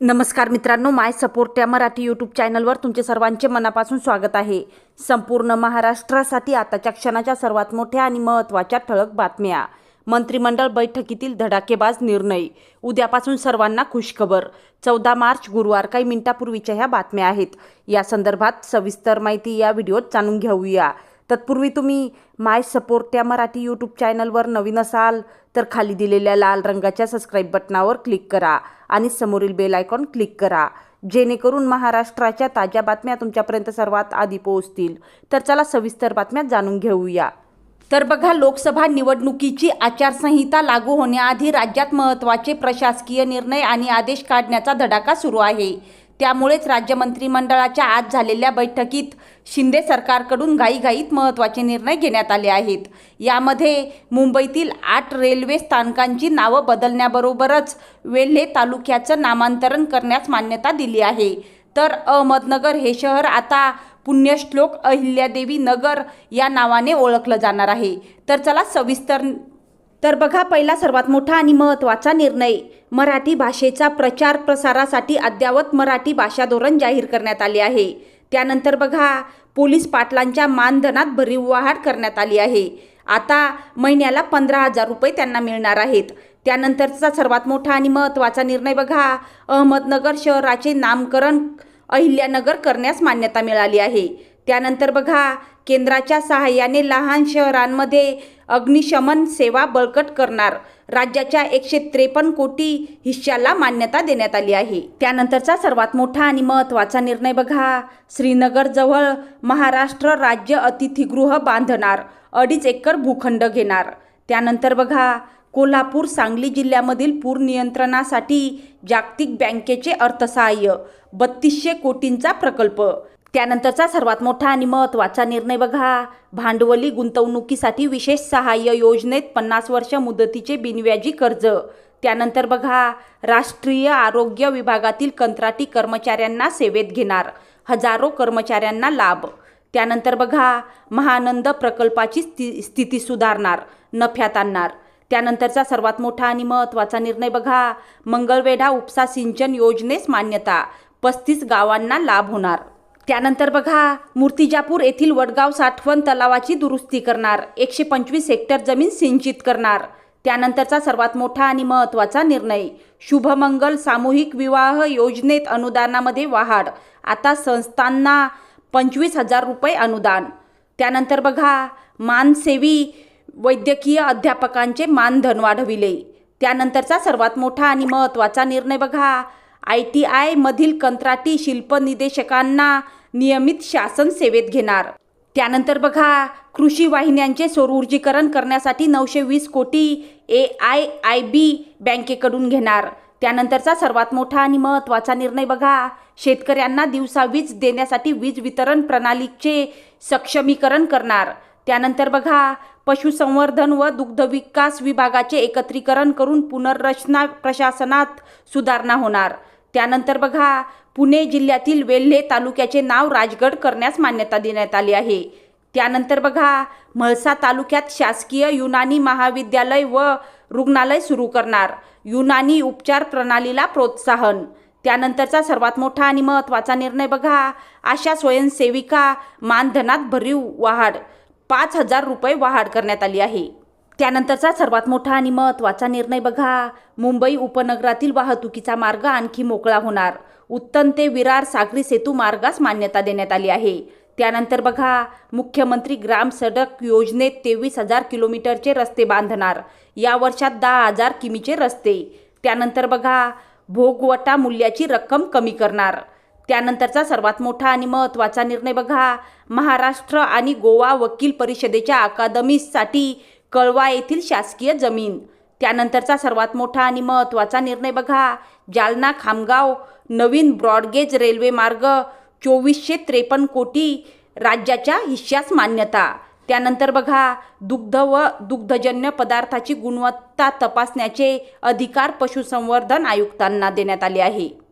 नमस्कार मित्रांनो माय सपोर्ट या मराठी यूट्यूब चॅनलवर तुमचे सर्वांचे मनापासून स्वागत आहे. संपूर्ण महाराष्ट्रासाठी आताच्या क्षणाच्या सर्वात मोठ्या आणि महत्त्वाच्या ठळक बातम्या. मंत्रिमंडळ बैठकीतील धडाकेबाज निर्णय. उद्यापासून सर्वांना खुशखबर. चौदा मार्च गुरुवार काही मिनिटापूर्वीच्या ह्या बातम्या आहेत. या संदर्भात सविस्तर माहिती या व्हिडिओत जाणून घेऊया. तत्पूर्वी तुम्ही माय सपोर्ट या मराठी यूट्यूब चॅनलवर नवीन असाल तर खाली दिलेल्या लाल रंगाच्या सबस्क्राईब बटनावर क्लिक करा आणि समोरील बेल आयकॉन क्लिक करा. जेणेकरून महाराष्ट्राच्या ताज्या बातम्या तुमच्यापर्यंत सर्वात आधी पोहोचतील. तर चला सविस्तर बातम्या जाणून घेऊया. तर बघा लोकसभा निवडणुकीची आचारसंहिता लागू होण्याआधी राज्यात महत्त्वाचे प्रशासकीय निर्णय आणि आदेश काढण्याचा धडाका सुरू आहे. त्यामुळेच राज्य मंत्रिमंडळाच्या आज झालेल्या बैठकीत शिंदे सरकारकडून घाईघाईत महत्त्वाचे निर्णय घेण्यात आले आहेत. यामध्ये मुंबईतील आठ रेल्वे स्थानकांची नावं बदलण्याबरोबरच वेल्हे तालुक्याचं नामांतरण करण्यास मान्यता दिली आहे. तर अहमदनगर हे शहर आता पुण्यश्लोक अहिल्यादेवी नगर या नावाने ओळखलं जाणार आहे. तर चला सविस्तर तर बघा पहिला सर्वात मोठा आणि महत्त्वाचा निर्णय. मराठी भाषेचा प्रचार प्रसारासाठी अद्ययावत मराठी भाषा धोरण जाहीर करण्यात आले आहे. त्यानंतर बघा पोलीस पाटलांच्या मानधनात भरीव वाढ करण्यात आली आहे. आता महिन्याला पंधरा हजार रुपये त्यांना मिळणार आहेत. त्यानंतरचा सर्वात मोठा आणि महत्त्वाचा निर्णय बघा अहमदनगर शहराचे नामकरण अहिल्यानगर करण्यास मान्यता मिळाली आहे. त्यानंतर बघा केंद्राच्या सहाय्याने लहान शहरांमध्ये अग्निशमन सेवा बळकट करणार. राज्याच्या एकशे त्रेपन्न कोटी हिश्श्याला मान्यता देण्यात आली आहे. त्यानंतरचा सर्वात मोठा आणि महत्त्वाचा निर्णय बघा. श्रीनगरजवळ महाराष्ट्र राज्य अतिथीगृह बांधणार अडीच एकर भूखंड घेणार. त्यानंतर बघा कोल्हापूर सांगली जिल्ह्यामधील पूर नियंत्रणासाठी जागतिक बँकेचे अर्थसहाय्य बत्तीसशे कोटींचा प्रकल्प. त्यानंतरचा सर्वात मोठा आणि महत्त्वाचा निर्णय बघा. भांडवली गुंतवणुकीसाठी विशेष सहाय्य योजनेत पन्नास वर्ष मुदतीचे बिनव्याजी कर्ज. त्यानंतर बघा राष्ट्रीय आरोग्य विभागातील कंत्राटी कर्मचाऱ्यांना सेवेत घेणार. हजारो कर्मचाऱ्यांना लाभ. त्यानंतर बघा महानंद प्रकल्पाची स्थि स्थिती सुधारणार नफ्यात आणणार. त्यानंतरचा सर्वात मोठा आणि महत्त्वाचा निर्णय बघा मंगळवेढा उपसा सिंचन योजनेस मान्यता. पस्तीस गावांना लाभ होणार. त्यानंतर बघा मूर्तिजापूर येथील वडगाव साठवण तलावाची दुरुस्ती करणार. एकशे पंचवीस हेक्टर जमीन सिंचित करणार. त्यानंतरचा सर्वात मोठा आणि महत्त्वाचा निर्णय. शुभमंगल सामूहिक विवाह योजनेत अनुदानामध्ये वाढ. आता संस्थांना पंचवीस हजार रुपये अनुदान. त्यानंतर बघा मानसेवी वैद्यकीय अध्यापकांचे मानधन वाढविले. त्यानंतरचा सर्वात मोठा आणि महत्त्वाचा निर्णय बघा आय टी आयमधील कंत्राटी शिल्प निदेशकांना नियमित शासन सेवेत घेणार. त्यानंतर बघा कृषी वाहिन्यांचे सौरऊर्जीकरण करण्यासाठी नऊशे वीस कोटी ए आय आय बी बँकेकडून घेणार. त्यानंतरचा सर्वात मोठा आणि महत्त्वाचा निर्णय बघा शेतकऱ्यांना दिवसा वीज देण्यासाठी वीज वितरण प्रणालीचे सक्षमीकरण करणार. त्यानंतर बघा पशुसंवर्धन व दुग्धविकास विभागाचे एकत्रीकरण करून पुनर्रचना प्रशासनात सुधारणा होणार. त्यानंतर बघा पुणे जिल्ह्यातील वेल्हे तालुक्याचे नाव राजगड करण्यास मान्यता देण्यात आली आहे. त्यानंतर बघा म्हाळसा तालुक्यात शासकीय युनानी महाविद्यालय व रुग्णालय सुरू करणार. युनानी उपचार प्रणालीला प्रोत्साहन. त्यानंतरचा सर्वात मोठा आणि महत्त्वाचा निर्णय बघा आशा स्वयंसेविका मानधनात भरीव वाढ. पाच हजार रुपये वाढ करण्यात आली आहे. त्यानंतरचा सर्वात मोठा आणि महत्त्वाचा निर्णय बघा. मुंबई उपनगरातील वाहतुकीचा मार्ग आणखी मोकळा होणार. उत्तन ते विरार सागरी सेतू मार्गास मान्यता देण्यात आली आहे. त्यानंतर बघा मुख्यमंत्री ग्राम सडक योजनेत तेवीस हजार किलोमीटरचे रस्ते बांधणार. या वर्षात दहा हजार किमीचे रस्ते. त्यानंतर बघा भोगवटा मूल्याची रक्कम कमी करणार. त्यानंतरचा सर्वात मोठा आणि महत्त्वाचा निर्णय बघा. महाराष्ट्र आणि गोवा वकील परिषदेच्या अकादमीसाठी कळवा येथील शासकीय जमीन. त्यानंतरचा सर्वात मोठा आणि महत्त्वाचा निर्णय बघा. जालना खामगाव नवीन ब्रॉडगेज रेल्वे मार्ग चोवीसशे त्रेपन्न कोटी राज्याच्या हिश्श्यास मान्यता. त्यानंतर बघा दुग्ध व दुग्धजन्य पदार्थाची गुणवत्ता तपासण्याचे अधिकार पशुसंवर्धन आयुक्तांना देण्यात आले आहे.